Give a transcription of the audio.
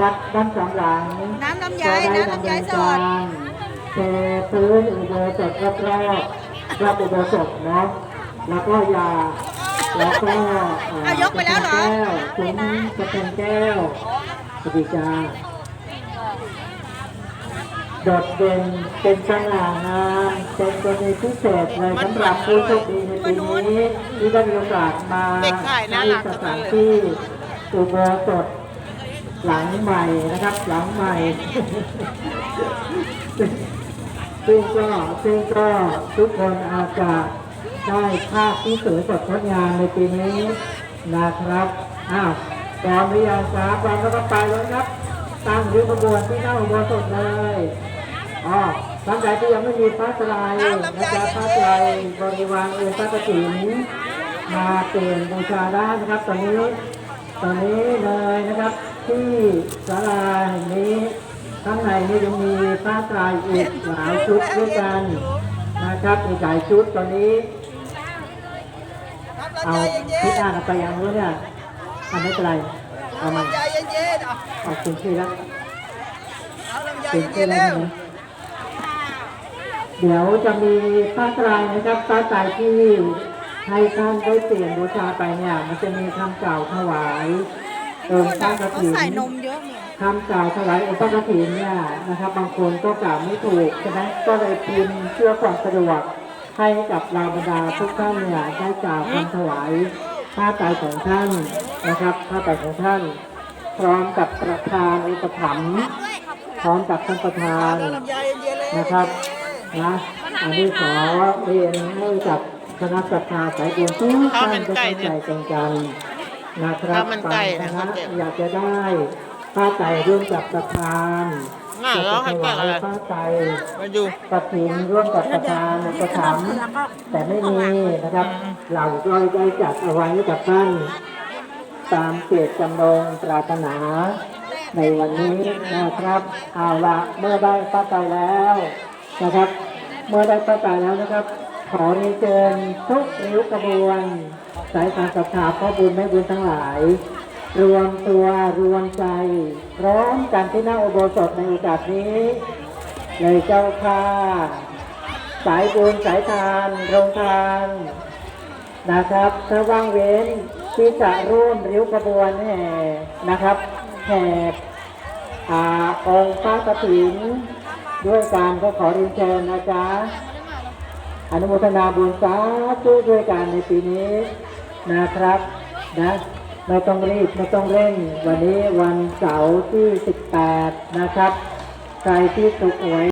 วัดด้านสองหลังน้ำลำไยก็ได้น้ำลำไยดำเนินสกาดรเทพื้นอุโบสถรอบรอบรอบอุโบสถเนาะแล้วก็ยาแล้วก็เอายกไปแล้วเหรอแก้วถุงจะเป็นแก้วสวัสดีจ้าโดดเด่นเป็นสง่างามเป็นกรณีพิเศษเลยสำหรับผู้โชคดีในปีนี้ที่ได้มีโอกาสมาเด็กถ่ายน่ารักที่สถานที่อุโบสถ หลังใหม่นะครับ หลังใหม่ซึ่งก็ซึ่งก็ทุกคนอาจจะได้ภาพที่สวยสดงดงามในปีนี้นะครับอ้าวพร้อมหรือยังครับพร้อมแล้วก็ไปแล้วครับ ตั้งริ้วขบวนที่หน้าอุโบสถเลยอ๋อท่านใดที่ยังไม่มีพระสลายนะจ๊ะพระสลายบริวารเอือพระกฐินมาเปลี่ยนบูชาได้นะครับตอนนี้ ตอนนี้เลยนะครับที่ศาลาแห่งนี้ข้างในนี่ยังมีผ้าตรายอีกหลายชุดด้วยกันนะครับอีกหลายชุดตอนนี้ เอาพิจารณาไปยังรู้เนี่ยทำไม่เป็นไรเอามาเย็นๆเอาเอาคุณชื่อแล้วเอาลำไยคุณเย็ชื่อนแล้วเดี๋ยวจะมีผ้าตรายนะครับผ้าตรายที่ ให้ท่านได้เปลี่ยนบูชาไปเนี่ย มันจะมีคำกล่าวถวายองค์พระกเขาฐินใส่นมเยอะเนี่ยคำกล่าวถวายองค์พระกฐินเนี่ยนะครับ บางคนก็กล่าวไม่ถูกฉะนั้นก็เลยพิมพ์เพื่อความสะดวกให้กับเราบรรดาทุกท่านเนี่ยได้กล่าวคำถวายผ้าไตรของท่านนะครับผ้าไตรของท่าน พร้อมกับประธานอุปถัมภ์พร้อมกับท่านประธานนๆเลยนะครับนะอันนี้ขอเรียนให้กับ คณะศรัทธาสายบุญทุกท่านได้เข้าใจตรงกันนะครับข้าวมันไก่นะบางข้าวเก็บอยากจะได้ผ้าไตรร่วมกับประธานง่ายแล้วให้แกะอะไรผ้าไตรมาดูกระถินร่วมกับประธานประถมแต่ไม่มีนะครับ เราก็ได้จัดเอาไว้กับท่านตามเจตจำนงปรารถนา ในวันนี้นะครับเอาละเมื่อได้ป้าไตรแล้วนะครับ เมื่อได้ป้าไตรแล้วนะครับ ขอเรียนเชิญทุกริ้วกระบวน สายการศรัทธาพ่อบุญแม่บุญทั้งหลาย รวมตัวรวมใจพร้อมกันที่หน้าอุโบสถในโอกาสนี้เลยเจ้าค่ะสายบุญสายทานโรงทาน นะครับถ้าว่างเว้นที่จะร่วมริ้วขบวนแห่นะครับแห่อาองค์พระกฐินด้วยการก็ขอเรียนเชิญนะจ๊ะ อนุโมทนาบุญสาธุด้วยกันในปีนี้นะครับนะไม่ต้องรีบไม่ต้องเร่ง วันนี้วันเสาร์ที่ 18 นะครับ ใครที่ถูกหวย